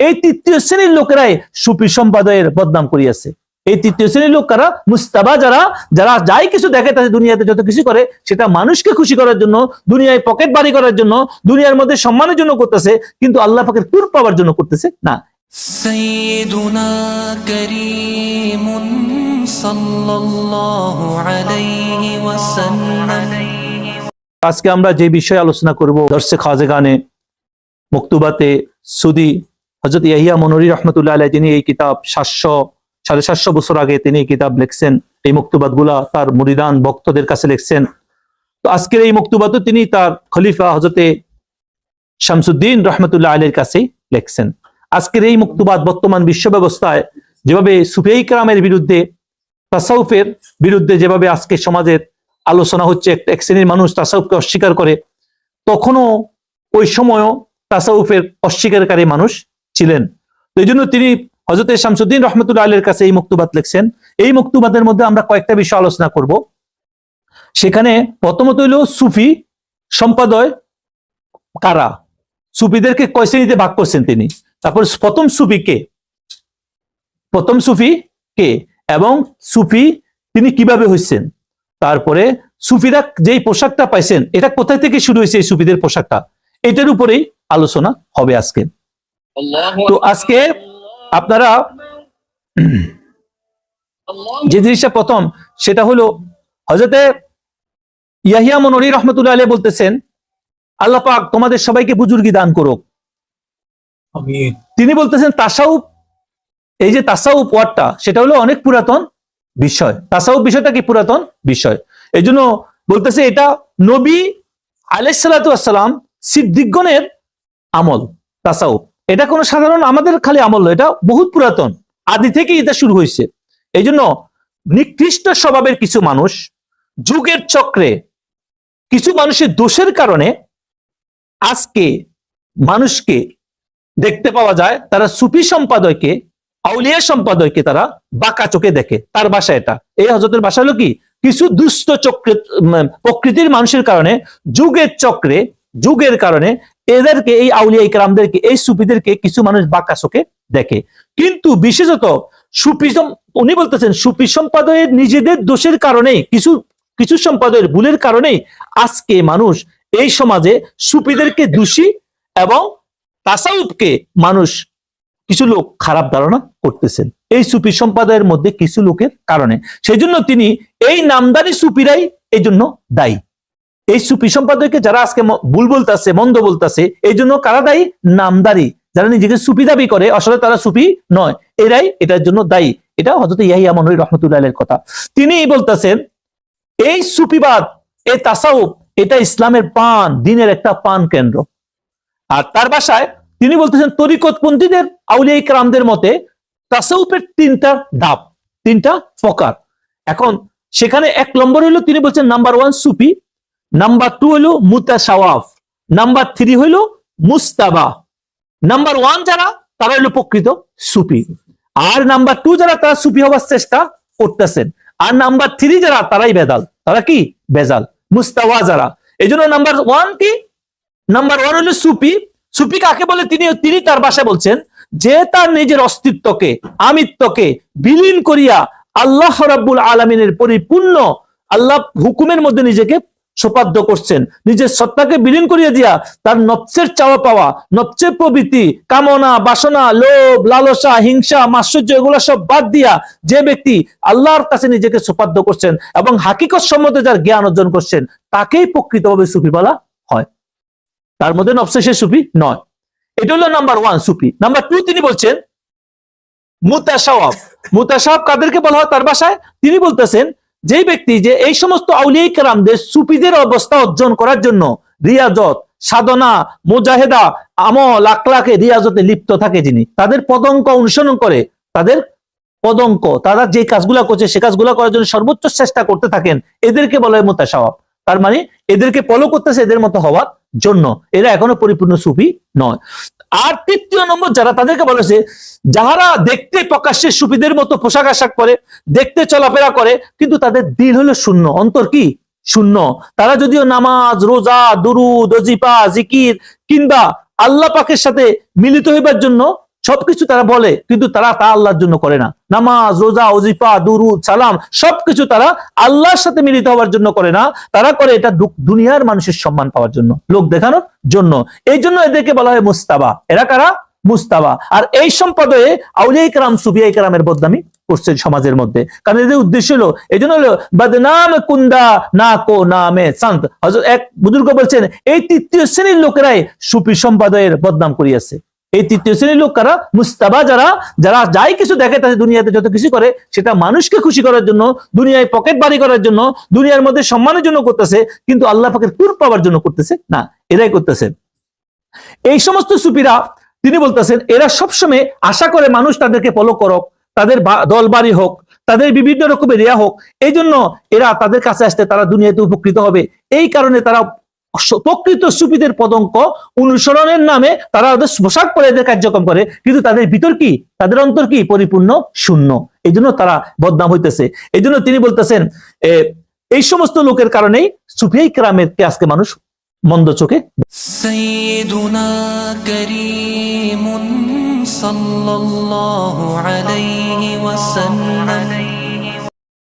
এই তৃতীয় শ্রেণীর লোকেরাই সুফি সম্পাদয়ের বদনাম করিয়াছে এই তৃতীয় শ্রেণীর লোক কারা মুস্তাবা যারা যারা যাই কিছু দেখে তাদের দুনিয়াতে যত কিছু করে সেটা মানুষকে খুশি করার জন্য দুনিয়ায় পকেট বাড়ি করার জন্য দুনিয়ার মধ্যে সম্মানের জন্য করতেছে কিন্তু আল্লাহ পাকের টুর পাওয়ার জন্য করতেছে না سيدنا كريم صلى الله عليه وسلم আজকে আমরা যে বিষয়ে আলোচনা করব দর্শে খাজেগানে মক্তুবাতে সুদি হজরত ইয়াহিয়া মনুরি রহমতুল্লাহ আলাই তিনি এই কিতাব সাতশো, সাড়ে সাতশো বছর আগে তিনি এই কিতাব লিখছেন। এই মুক্তবাদগুলা তার মুরিদান ভক্তদের কাছে লিখছেন। তো আজকের এই মক্তুবাতও তিনি তার খলিফা হজরতে শামসুদ্দিন রহমতুল্লাহ আলীর কাছেই লিখছেন। আজকের এই মুক্তবাদ বর্তমান বিশ্ব ব্যবস্থায় যেভাবে সুফিয়াই কালামের বিরুদ্ধে, তাসাউফের বিরুদ্ধে যেভাবে আজকে সমাজের আলোচনা হচ্ছে একটা এক শ্রেণির মানুষ তাসাউফকে অস্বীকার করে, তখনও ওই সময়ও তাসাউফের অস্বীকারকারী মানুষ ছিলেন। তো এই জন্য তিনি হজরত শামসুদ্দিন রহমতুল্লাহ আলীর কাছে এই মুক্তবাদ লিখছেন। এই মুক্তবাদের মধ্যে আমরা কয়েকটা বিষয় আলোচনা করব। সেখানে প্রথমত হইল সুফি সম্পাদয় কারা? সুফিদেরকে কয় শ্রেণীতে ভাগ করছেন তিনি? তারপর প্রথম সুফি কে? প্রথম সুফি কে? এবং সুফি তিনি কীভাবে হয়েছেন তারপরে সুফিরা যেই পোশাকটা পাইছেন, এটা কোথায় থেকে শুরু হয়েছে এই সুফিদের পোশাকটা? এটার উপরেই আলোচনা হবে আজকে। তো আজকে আপনারা যে জিনিসটা প্রথম সেটা হলো হজরতে ইয়াহিয়া মনোরি রহমতুল্লাহ আলী বলতেছেন আল্লাহ পাক তোমাদের সবাইকে বুজুর্গি দান করুক। তিনি বলতেছেন তাসাউফ এই যে তাসাউপ ওয়ার্ডটা সেটা হলো অনেক পুরাতন বিষয়। তাসাউফ বিষয়টা কি পুরাতন বিষয়? এই জন্য বলতেছে এটা নবী আলাইসালাম সিদ্দিকগণের আমল তাসাউফ। এটা কোনো সাধারণ, আমাদের খালি আমল এটা বহুত পুরাতন। আদি থেকে এটা শুরু হয়েছে। এই জন্য নিকৃষ্ট স্বভাবের কিছু মানুষ যুগের চক্রে কিছু মানুষের দোষের কারণে আজকে মানুষকে দেখতে পাওয়া যায়, তারা সুফি সম্পাদককে আউলিয়া সম্পাদককে তারা বাঁকা চোখে দেখে। তার বাসা এটা। এই হজরতের বাসা হলো কি? কিছু দুষ্ট চক্রে প্রকৃতির মানুষের কারণে, যুগের চক্রে, যুগের কারণে এদেরকে, এই আউলিয়া ইকরামদেরকে, এই সুফিদেরকে কিছু মানুষ বাঁকা চোখে দেখে। কিন্তু বিশেষত সুপিসম উনি বলতেছেন সুফি সম্পাদকের নিজেদের দোষের কারণেই, কিছু কিছু সম্পাদকের ভুলের কারণেই আজকে মানুষ এই সমাজে সুফিদেরকে দোষী এবং তাসাউফকে মানুষ কিছু লোক খারাপ ধারণা করতেছেন। এই সুফি সম্প্রদায়ের মধ্যে কিছু লোকের কারণে। সেই জন্য তিনি এই নামদারি সুফিরাই এই জন্য দায়ী। এই সুফি সম্পাদককে যারা আজকে ভুল বলতেছে, মন্দ বলতেছে, এই জন্য কারা দায়ী? নামদারি। যারা নিজেকে সুফি দাবি করে, আসলে তারা সুফি নয়। এরাই এটার জন্য দায়ী। এটা হজরত ইয়াহিয়া মনুরি রহমতুল্লাহ কথা। তিনি বলতেছেন, এই সুফিবাদ এই তাসাউফ, এটা ইসলামের পান, দিনের একটা পান কেন্দ্র। আর তার বাসায় তিনি বলতেছেন, তরিকতপন্থীদের আউলিয়া ইকরামদের মতে তাসাউফের তিনটা ধাপ, তিনটা প্রকার। এখন সেখানে এক নম্বর হলো তিনি বলছেন নাম্বার ওয়ান সুফি নাম্বার টু হলো মুতাসাওয়াফ নাম্বার থ্রি হলো মুস্তাবা। নাম্বার ওয়ান যারা, তারা হলো প্রকৃত সুফি। আর নাম্বার টু যারা, তারা সুফি হওয়ার চেষ্টা করতেছেন। আর নাম্বার থ্রি যারা, তারাই বেদাল। তারা কি? বেজাল। মুস্তাওয়া যারা। এই জন্য নাম্বার ওয়ান কি? নাম্বার ওয়ান হলো সুফি। সুফি কাকে বলে? তিনি তিনি তার বাসায় বলছেন, যে তার নিজের অস্তিত্বকে, আমিত্বকে বিলীন করিয়া আল্লাহ রাব্বুল আলমিনের পরিপূর্ণ আল্লাহ হুকুমের মধ্যে নিজেকে সোপাদ্য করছেন। নিজের সত্তাকে বিলীন করিয়া দিয়া তার নফসের চাওয়া পাওয়া, নফসের প্রবৃত্তি, কামনা, বাসনা, লোভ, লালসা, হিংসা মাশ্চর্য এগুলো সব বাদ দিয়া যে ব্যক্তি আল্লাহর কাছে নিজেকে সোপাদ্য করছেন এবং হাকিকত সম্বন্ধে যার জ্ঞান অর্জন করছেন, তাকেই প্রকৃতভাবে সুফি বলা হয়। তার মধ্যে নফসে সে সুফি নয়। এটা হলো নাম্বার ওয়ান সুফি। নাম্বার টু তিনি বলছেন মুতাসাওয়াব মুতাসাওয়াব কাদেরকে বলা হয়? তার ভাষায় তিনি বলতেছেন যেই ব্যক্তি যে এই সমস্ত আউলিয়া কারামদের সুফিদের অবস্থা অর্জন করার জন্য রিয়াজত, সাধনা, মুজাহেদা, আমল আকলাকে রিয়াজতে লিপ্ত থাকে যিনি, তাদের পদঙ্ক অনুসরণ করে তাদের পদঙ্ক, তারা যে কাজগুলা করছে সে কাজগুলা করার জন্য সর্বোচ্চ চেষ্টা করতে থাকেন, এদেরকে বলা মুতাসাওয়াব তার মানে এদেরকে ফলো করতেছে এদের মতো হওয়ার জন্য। এরা এখনও পরিপূর্ণ সুফি নয়। আর তৃতীয় নম্বর যারা তাদেরকে বলেছে যাহারা দেখতে প্রকাশ্যে সুফিদের মতো পোশাক আশাক করে দেখতে চলাফেরা করে, কিন্তু তাদের দিল হলো শূন্য। অন্তর কি? শূন্য। তারা যদিও নামাজ, রোজা দুরু দজিপা জিকির কিংবা আল্লাহ পাকের সাথে মিলিত হইবার জন্য সবকিছু তারা বলে, কিন্তু তারা তা আল্লাহর জন্য করে না। নামাজ, রোজা, ওজিফা, দুরুদ, সালাম, সবকিছু তারা আল্লাহর সাথে মিলিত হওয়ার জন্য করে না। তারা করে এটা দুনিয়ার মানুষের সম্মান পাওয়ার জন্য, লোক দেখানোর জন্য। এই জন্য এদেরকে বলা হয় মুস্তাবা। এরা কারা? মুস্তাবা। আর এই সম্পদে আউলিয়া কারাম সুবিয়া কারামের বদনামি করছে সমাজের মধ্যে। কারণ এদের উদ্দেশ্য হলো, এই জন্য হলো, বদনাম কুন্দা না কো নামে হযরত এক বুজুর্গ বলছেন, এই তৃতীয় শ্রেণির লোকেরাই সুফি সম্পাদয়ের বদনাম করিয়াছে। এই তৃতীয় শ্রেণির লোক কারা? মুস্তাবা যারা যারা যাই কিছু দেখে তাদের দুনিয়াতে যত কিছু করে, সেটা মানুষকে খুশি করার জন্য, দুনিয়ায় পকেট বাড়ি করার জন্য, দুনিয়ার মধ্যে সম্মানের জন্য করতেছে, কিন্তু আল্লাহ পাকের কুর পাওয়ার জন্য করতেছে? না, এরাই করতেছে। এই সমস্ত সুপিরা তিনি বলতেছেন, এরা সবসময় আশা করে মানুষ তাদেরকে ফলো করক, তাদের বা- দলবাড়ি হোক, তাদের বিভিন্ন রকমের রেয়া হোক এই জন্য এরা তাদের কাছে আসতে তারা দুনিয়াতে উপকৃত হবে। এই কারণে তারা প্রকৃত সুপিদের পদঙ্ক অনুসরণের নামে তারা ওদের পোশাক পরে এদের কার্যক্রম করে। কিন্তু তাদের ভিতর কি? তাদের অন্তর কি? পরিপূর্ণ শূন্য। এই জন্য তারা বদনাম হইতেছে। এই জন্য তিনি বলতেছেন এই সমস্ত লোকের কারণেই সুফিয়াই কেরামেরকে আজকে মানুষ মন্দ চোখে সাল্লাল্লাহু আলাইহি ওয়াসাল্লাম